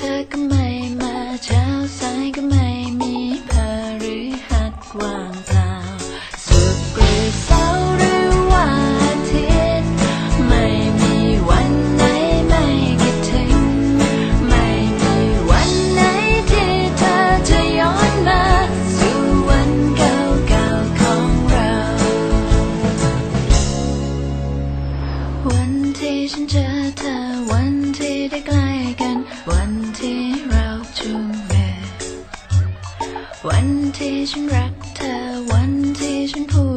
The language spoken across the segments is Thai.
take my ที่ฉันรักเธอวันที่ฉันพูด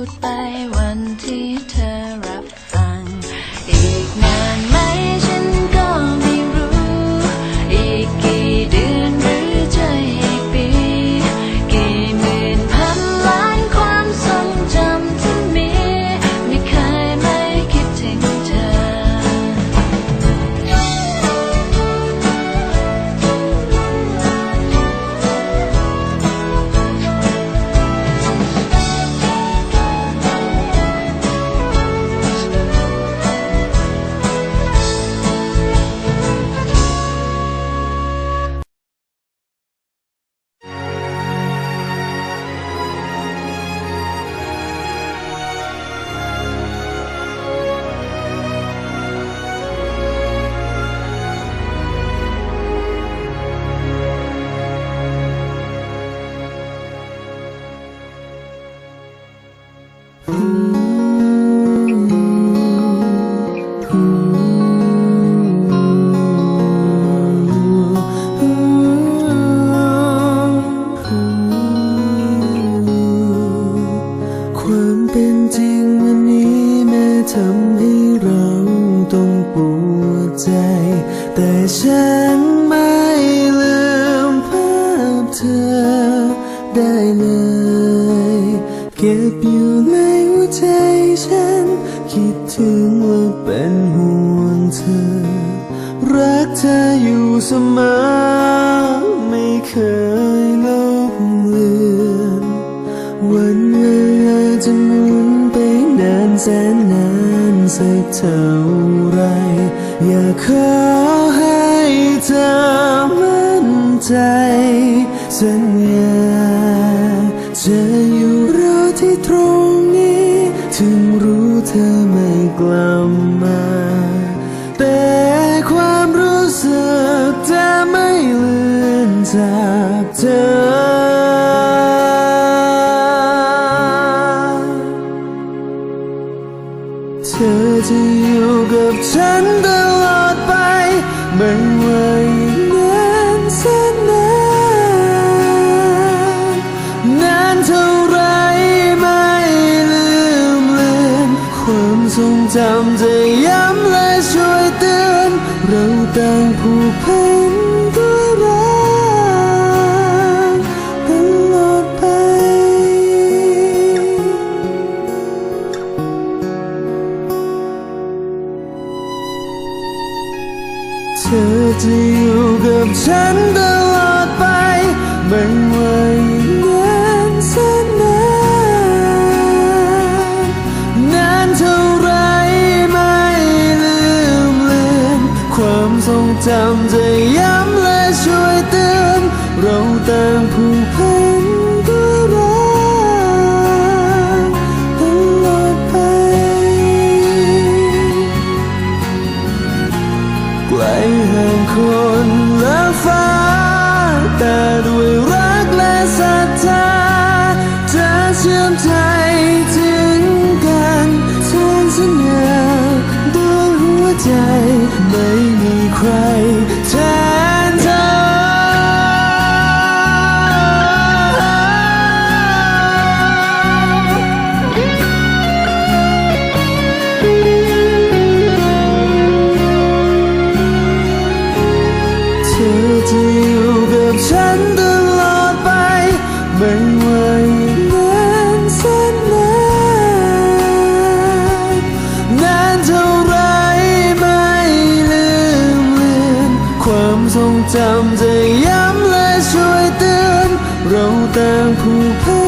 ได้เลย เก็บอยู่ในหัวใจฉัน คิดถึงว่าเป็นห่วงเธอ รักเธออยู่เสมอ ไม่เคยลบเลือนวันเวลาจะหมุนไปนานแสนนานสักเท่าไร อยากขอให้เธอมั่นใจ สัญญาจะอยู่รอที่ตรงนี้ ถึงรู้เธอไม่กลับมา 不配。 จอยู่กับฉันตลอดไป ไม่ว่นแสนนานนานเท่าไรไม่ลืมเลือนความทรงจำจะย้ำและช่วยเตือน เราต่างผูกพัน